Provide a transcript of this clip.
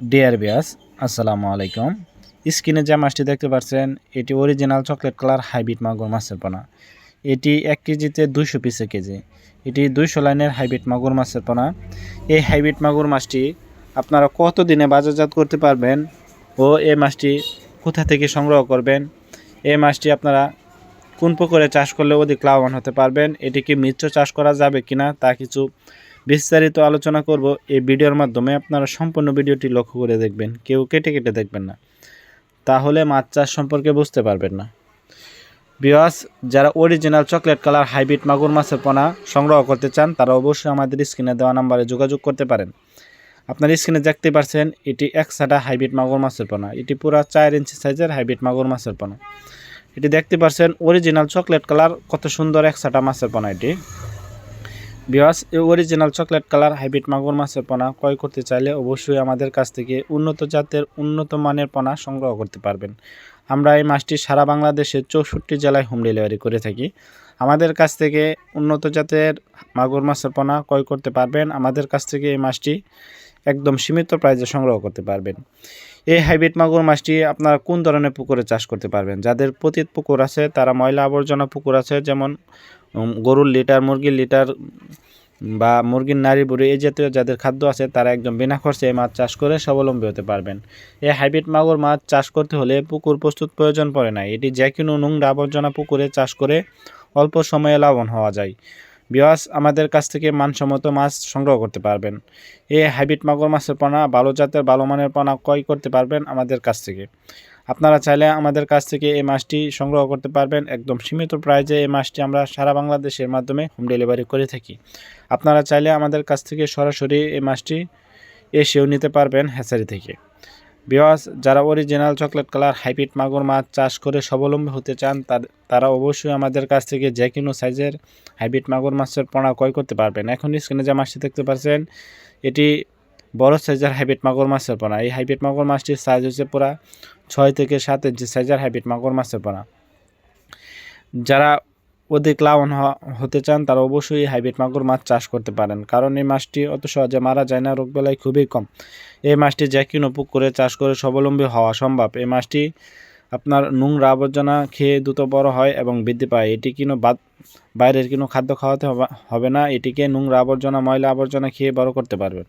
Deer বিয়াস আসসালামু আলাইকুম। স্ক্রিনে যে মাছটি দেখতে পাচ্ছেন, এটি অরিজিনাল চকলেট কালার হাইব্রিড মাগুর মাছের পোনা। এটি এক কেজিতে দুইশো পিসে কেজি। এটি দুইশো লাইনের হাইব্রিড মাগুর মাছের পোনা। এই হাইব্রিড মাগুর মাছটি আপনারা কত দিনে বাজারজাত করতে পারবেন ও এই মাছটি কোথা থেকে সংগ্রহ করবেন? এই মাছটি আপনারা কোন পুকুরে চাষ করলে অধিক লাভবান হতে পারবেন? এটি কি মিশ্র চাষ করা যাবে কিনা তা কিছু বিস্তারিত আলোচনা করব এই ভিডিওর মাধ্যমে। আপনারা সম্পূর্ণ ভিডিওটি লক্ষ্য করে দেখবেন, কেউ কেটে কেটে দেখবেন না। তাহলে মাছ চাষ সম্পর্কে বুঝতে পারবেন না। বিয়াস যারা অরিজিনাল চকলেট কালার হাইব্রিড মাগুর মাছের পোনা সংগ্রহ করতে চান, তারা অবশ্যই আমাদের স্ক্রিনে দেওয়া নাম্বারে যোগাযোগ করতে পারেন। আপনার স্ক্রিনে দেখতে পাচ্ছেন, এটি একসাটা হাইব্রিড মাগুর মাছের পোনা। এটি পুরো চার ইঞ্চি সাইজের হাইব্রিড মাগুর মাছের পোনা। এটি দেখতে পাচ্ছেন অরিজিনাল চকলেট কালার কত সুন্দর একসাটা মাছের পোনা এটি। বিয়াস এই অরিজিনাল চকলেট কালার হাইব্রিড মাগুর মাছের পোনা ক্রয় করতে চাইলে অবশ্যই আমাদের কাছ থেকে উন্নত জাতের উন্নত মানের পোনা সংগ্রহ করতে পারবেন। আমরা এই মাছটি সারা বাংলাদেশে চৌষট্টি জেলায় হোম ডেলিভারি করে থাকি। আমাদের কাছ থেকে উন্নত জাতের মাগুর মাছের পোনা ক্রয় করতে পারবেন। আমাদের কাছ থেকে এই মাছটি একদম সীমিত প্রাইজে সংগ্রহ করতে পারবেন। এই হাইব্রিড মাগুর মাছটি আপনারা কোন ধরনের পুকুরে চাষ করতে পারবেন? যাদের পতিত পুকুর আছে, তারা ময়লা আবর্জনা পুকুর আছে, যেমন গরুর লিটার, মুরগির লিটার বা মুরগির নারী বুড়ি এই জাতীয় যাদের খাদ্য আছে, তারা একদম বিনা খরচে মাছ চাষ করে স্বাবলম্বী হতে পারবেন। এই হাইব্রিড মাগুর মাছ চাষ করতে হলে পুকুর প্রস্তুত প্রয়োজন পড়ে না। এটি যে কোনো নোংরা আবর্জনা পুকুরে চাষ করে অল্প সময়ে লাভবান হওয়া যায়। বিয়াস আমাদের কাছ থেকে মানসম্মত মাছ সংগ্রহ করতে পারবেন। এই হাইব্রিড মাগুর মাছের পোনা ভালো জাতের, ভালো মানের পোনা ক্রয় করতে পারবেন আমাদের কাছ থেকে। আপনারা চাইলে আমাদের কাছ থেকে এই মাছটি সংগ্রহ করতে পারবেন। একদম সীমিত প্রাইজে এই মাছটি আমরা সারা বাংলাদেশের মাধ্যমে হোম ডেলিভারি করে থাকি। আপনারা চাইলে আমাদের কাছ থেকে সরাসরি এই মাছটি এসেও নিতে পারবেন হ্যাচারি থেকে। বিওয়াস যারা অরিজিনাল চকলেট কালার হাইব্রিড মাগুর মাছ চাষ করে স্বাবলম্বী হতে চান, তারা অবশ্যই আমাদের কাছ থেকে যে কোনো সাইজের হাইব্রিড মাগুর মাছের পোনা ক্রয় করতে পারবেন। এখন স্ক্রিনে যে মাছটি দেখতে পাচ্ছেন, এটি বড় সাইজের হাইব্রিড মাগুর মাছের পোনা। এই হাইব্রিড মাগুর মাছটির সাইজ হচ্ছে পুরা ছয় থেকে সাত ইঞ্চি সাইজের হাইব্রিড মাগুর মাছের পোনা। যারা অধিক লাভবান হ- হতে চান, তারা অবশ্যই হাইব্রিড মাগুর মাছ চাষ করতে পারেন। কারণ এই মাছটি অত সহজে মারা যায় না, রোগবেলায় খুবই কম। এই মাছটি যে কোনো পুকুরে চাষ করে স্বাবলম্বী হওয়া সম্ভব। এই মাছটি আপনার নোংরা আবর্জনা খেয়ে দ্রুত বড় হয় এবং বৃদ্ধি পায়। এটি কিনো বাদ, বাইরের কোনো খাদ্য খাওয়াতে হবে না। এটিকে নোংরা আবর্জনা, ময়লা আবর্জনা খেয়ে বড় করতে পারবেন।